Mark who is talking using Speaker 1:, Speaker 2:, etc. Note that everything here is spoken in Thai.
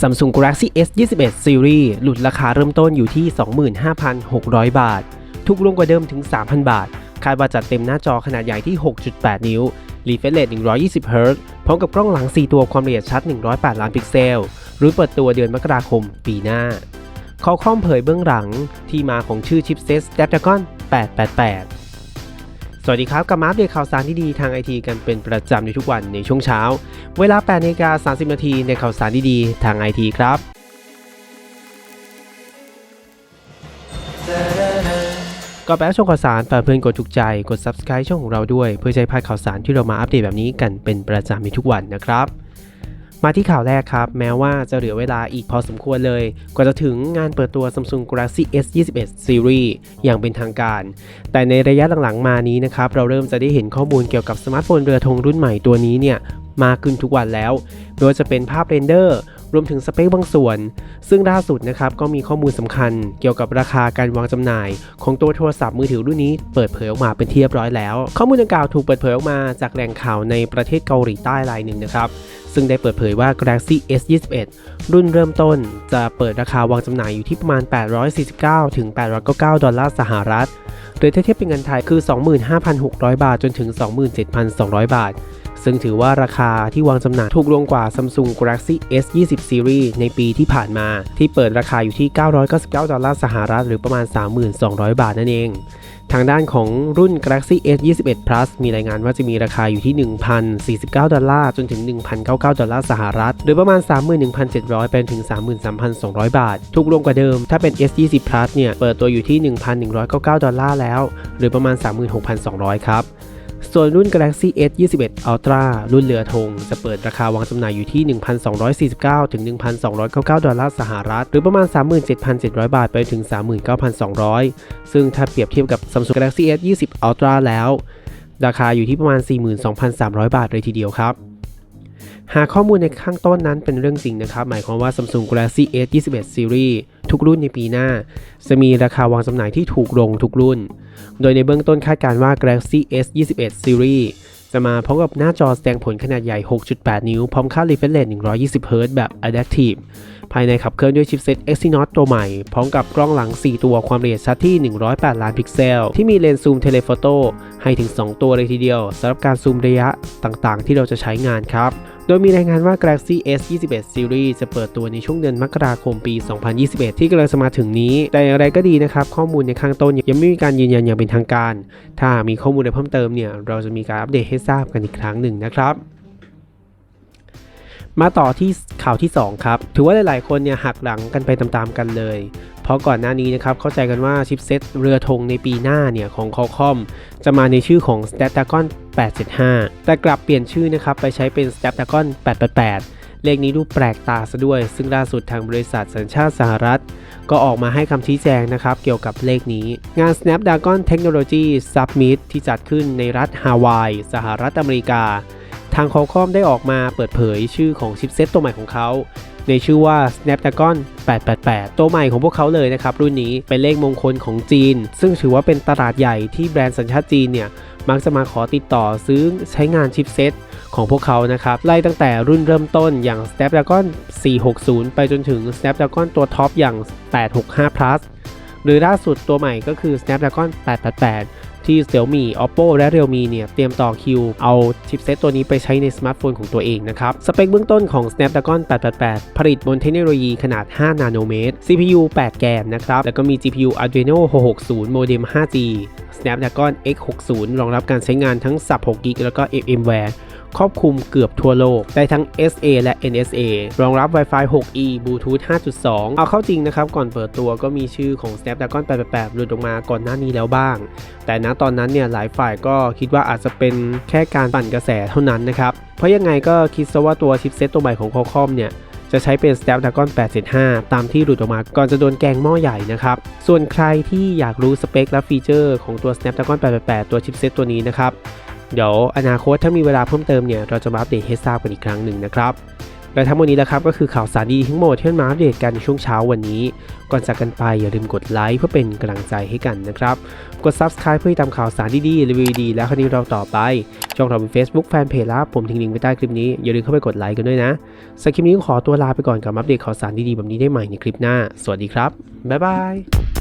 Speaker 1: Samsung Galaxy S 21 Series หลุดราคาเริ่มต้นอยู่ที่ 25,600 บาทถูกลงกว่าเดิมถึง 3,000 บาท คาดว่าจัดเต็มหน้าจอขนาดใหญ่ที่ 6.8 นิ้ว Refresh Rate 120 Hz พร้อมกับกล้องหลัง 4 ตัวความละเอียดชัด 108 ล้านพิกเซล หรือเปิดตัวเดือนมกราคมปีหน้าเขาข้อมเผยเบื้องหลังที่มาของชื่อชิปเซต Snapdragon 888 สวัสดีครับกับมาอัปเดตข่าวสารที่ดีทางไอทีกันเป็นประจำในทุกวันในช่วงเช้า เวลา8นาฬิกา30 นาทีในข่าวสารที่ดีทางไอทีครับก่อนไปรับชมข่าวสารฝากเพื่อนกดถูกใจกด subscribe ช่องของเราด้วย เพื่อใช้พลาดข่าวสารที่เรามาอัปเดตแบบนี้กันเป็นประจำในทุกวันนะครับ มาที่ข่าวแรกครับ แม้ว่าจะเหลือเวลาอีกพอสมควรเลย กว่าจะถึงงานเปิดตัว Samsung Galaxy S 21 Series อย่างเป็นทางการ แต่ในระยะหลังๆมานี้นะครับ เราเริ่มจะได้เห็นข้อมูลเกี่ยวกับสมาร์ทโฟนเรือธงรุ่นใหม่ตัวนี้เนี่ยมากขึ้นทุกวันแล้ว ไม่ว่าจะเป็นภาพเรนเดอร์ รวมถึงสเปคบางส่วน ซึ่งล่าสุดนะครับก็มีข้อมูลสำคัญ เกี่ยวกับราคาการวางจำหน่าย ของตัวโทรศัพท์มือถือรุ่นนี้เปิดเผยออกมาเป็นที่เรียบร้อยแล้ว ข้อมูลดังกล่าวถูกเปิดเผยออกมาจากแหล่งข่าวในประเทศเกาหลีใต้รายหนึ่งนะครับซึ่งได้เปิดเผยว่า Galaxy S 21รุ่นเริ่มต้น จะเปิดราคาวางจำหน่ายอยู่ที่ประมาณ 849 ถึง 899 ดอลลาร์สหรัฐ หรือถ้าเทียบเป็นเงินไทยคือ 25,600 บาทจนถึง 27,200 บาท ซึ่งถือว่าราคาที่วางจำหน่ายถูกลงกว่า Samsung Galaxy S 20 Series ในปีที่ผ่านมา ที่เปิดราคาอยู่ที่ 999 ดอลลาร์สหรัฐหรือประมาณ 3,200 บาทนั่นเอง ทางด้านของรุ่น Galaxy S 21 Plus มีรายงานว่าจะมีราคาอยู่ที่ 1,049 ดอลลาร์จนถึง 1,099 ดอลลาร์สหรัฐ หรือประมาณ 31,700ไปจนถึง 33,200 บาท ถูกลงกว่าเดิม ถ้าเป็น S 20 Plus เนี่ย เปิดตัวอยู่ที่ 1,199 ดอลลาร์แล้ว หรือประมาณ 36,200 ครับ ส่วนรุ่น Galaxy S 21 Ultra รุ่นเรือธง จะเปิดราคาวางจำหน่ายอยู่ที่ 1,249 ถึง 1,299 ดอลลาร์สหรัฐ หรือประมาณ 37,700 บาทไปถึง 39,200 ซึ่งถ้าเปรียบเทียบกับ Samsung Galaxy S 20 Ultra แล้ว ราคาอยู่ที่ประมาณ 42,300 บาทเลยทีเดียวครับหากข้อมูลในข้างต้นนั้นเป็นเรื่องจริงนะครับ หมายความว่า Samsung Galaxy S 21 Series ทุกรุ่นในปีหน้า จะมีราคาวางจำหน่ายที่ถูกลงทุกรุ่น โดยในเบื้องต้นคาดการว่า Galaxy S 21 Series จะมาพร้อมกับหน้าจอแสดงผลขนาดใหญ่ 6.8 นิ้ว พร้อมค่า refresh rate 120 Hz แบบ Adaptive ภายในขับเคลื่อนด้วยชิปเซ็ต Exynos ตัวใหม่ พร้อมกับกล้องหลัง 4 ตัวความละเอียดชัดที่ 108 ล้านพิกเซล ที่มีเลนส์ซูมเทเลโฟโต้ให้ถึง 2 ตัวเลยทีเดียวสำหรับการซูมระยะต่างๆ ที่เราจะใช้งานครับ โดยมีรายงานว่า Galaxy S 21 Series จะเปิดตัวในช่วงเดือนมกราคมปี 2021 ที่กำลังจะมาถึงนี้ แต่อย่างไรก็ดีนะครับ ข้อมูลในข้างต้นยังไม่มีการยืนยันอย่างเป็นทางการ ถ้ามีข้อมูลอะไรเพิ่มเติมเนี่ย เราจะมีการอัปเดตให้ทราบกันอีกครั้งหนึ่งนะครับมาต่อที่ข่าวที่ 2 ครับ ถือว่าหลาย ๆ คนเนี่ยหักหลังกันไปตามๆกันเลย เพราะก่อนหน้านี้นะครับ เข้าใจกันว่าชิปเซ็ตเรือธงในปีหน้าเนี่ยของ Qualcomm จะมาในชื่อของ Snapdragon 875 แต่กลับเปลี่ยนชื่อนะครับไปใช้เป็น Snapdragon 888 เลขนี้ดูแปลกตาซะด้วย ซึ่งล่าสุดทางบริษัทสัญชาติสหรัฐ ก็ออกมาให้คำชี้แจงนะครับเกี่ยวกับเลขนี้ งาน Snapdragon Technology Summit ที่จัดขึ้นในรัฐฮาวาย สหรัฐอเมริกา ทาง Qualcomm ได้ออกมาเปิดเผยชื่อของชิปเซ็ตตัวใหม่ของเขา ในชื่อว่า Snapdragon 888 ตัวใหม่ของพวกเขาเลยนะครับ รุ่นนี้เป็นเลขมงคลของจีน ซึ่งถือว่าเป็นตลาดใหญ่ที่แบรนด์สัญชาติจีนเนี่ย มักจะมาขอติดต่อซื้อใช้งานชิปเซ็ตของพวกเขานะครับ ไล่ตั้งแต่รุ่นเริ่มต้นอย่าง Snapdragon 460 ไปจนถึง Snapdragon ตัวท็อปอย่าง 865 plus หรือล่าสุดตัวใหม่ก็คือ Snapdragon 888 ที่ Xiaomi Oppo และ Realme เนี่ยเตรียมต่อคิว เอาชิปเซตตัวนี้ไปใช้ในสมาร์ทโฟนของตัวเองนะครับ สเปคเบื้องต้นของ Snapdragon 888 ผลิตบนเทคโนโลยีขนาด 5 นาโนเมตร CPU 8 แกนนะครับ แล้วก็มี GPU Adreno 660 โมเด็ม 5G Snapdragon X60 รองรับการใช้งานทั้ง16 GB แล้วก็ FMware ครอบคลุมเกือบทั่วโลก ได้ทั้ง SA และ NSA รองรับ Wi-Fi 6E Bluetooth 5.2 เอาเข้าจริงนะครับก่อนเปิดตัวก็มีชื่อของ Snapdragon 888 หลุดออกมาก่อนหน้านี้แล้วบ้าง แต่ณตอนนั้นเนี่ยหลายฝ่ายก็คิดว่าอาจจะเป็นแค่การปั่นกระแสเท่านั้นนะครับ เพราะยังไงก็คิดซะว่าตัวชิปเซตตัวใหม่ของ Qualcomm เนี่ยจะใช้เป็น Snapdragon 875 ตามที่หลุดออกมาก่อนจะโดนแกงหม้อใหญ่นะครับ ส่วนใครที่อยากรู้สเปคและฟีเจอร์ของตัว Snapdragon 888 ตัวชิปเซตตัวนี้นะครับ เดี๋ยวอนาคตถ้ามีเวลาเพิ่มเติมเนี่ยเราจะมาอัปเดตให้ทราบกันอีกครั้งหนึ่งนะครับและทั้งหมดนี้แหละครับก็คือข่าวสารดีทั้งหมดที่มาอัปเดตกันในช่วงเช้าวันนี้ ก่อนจากกันไปอย่าลืมกดไลค์เพื่อเป็นกำลังใจให้กันนะครับ กด Subscribe เพื่อติดตามข่าวสารดีๆรีวิวดีและคดีเราต่อไป ช่องเราเป็น Facebook Fanpage แล้วผมทิ้งลิงก์ไว้ใต้คลิปนี้ อย่าลืมเข้าไปกดไลค์กันด้วยนะสำหรับคลิปนี้ขอตัวลาไปก่อนกับอัปเดตข่าวสารดีๆแบบนี้ได้ใหม่ในคลิปหน้า สวัสดีครับบ๊ายบาย